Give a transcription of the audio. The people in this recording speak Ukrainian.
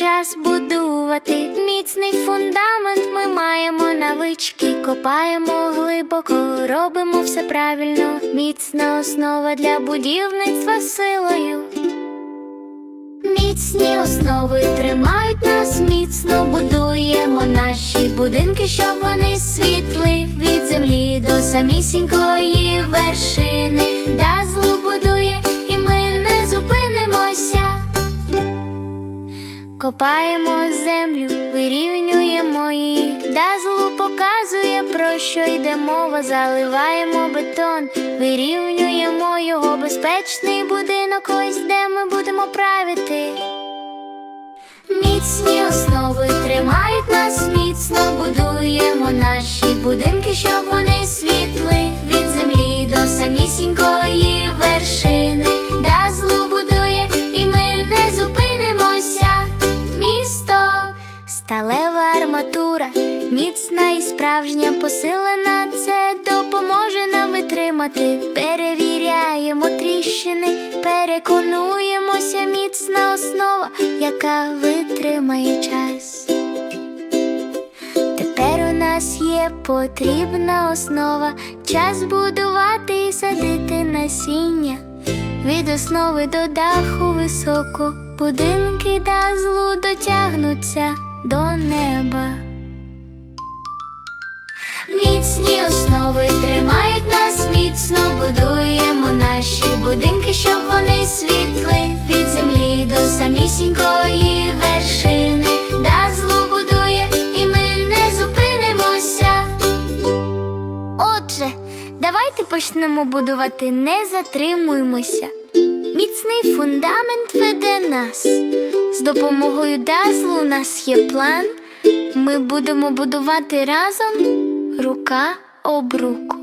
час будувати міцний фундамент. Ми маємо навички, копаємо глибоко, робимо все правильно. Міцна основа для будівництва силою. Міцні основи тримають нас міцно, будуємо наші будинки, щоб вони світли від землі до самісінької вершини. Дазлу будує, і Копаємо землю, вирівнюємо її. Дазлу показує, про що йде мова. Заливаємо бетон, вирівнюємо його безпечний будинок. Ось де ми будемо правити. Міцні основи тримають нас міцно, сталева арматура, міцна і справжня посилена. Це допоможе нам витримати. Перевіряємо тріщини, переконуємося, міцна основа, яка витримає час. Тепер у нас є потрібна основа, час будувати і садити насіння. Від основи до даху високо, будинки дазлу дотягнуться до неба. Міцні основи тримають нас міцно, будуємо наші будинки, щоб вони світли від землі до самісінької вершини. Дазлу будує, і ми не зупинимося. Отже, давайте почнемо будувати, не затримуємося. Міцний фундамент веде нас. З допомогою Дезлу у нас є план. Ми будемо будувати разом рука об руку.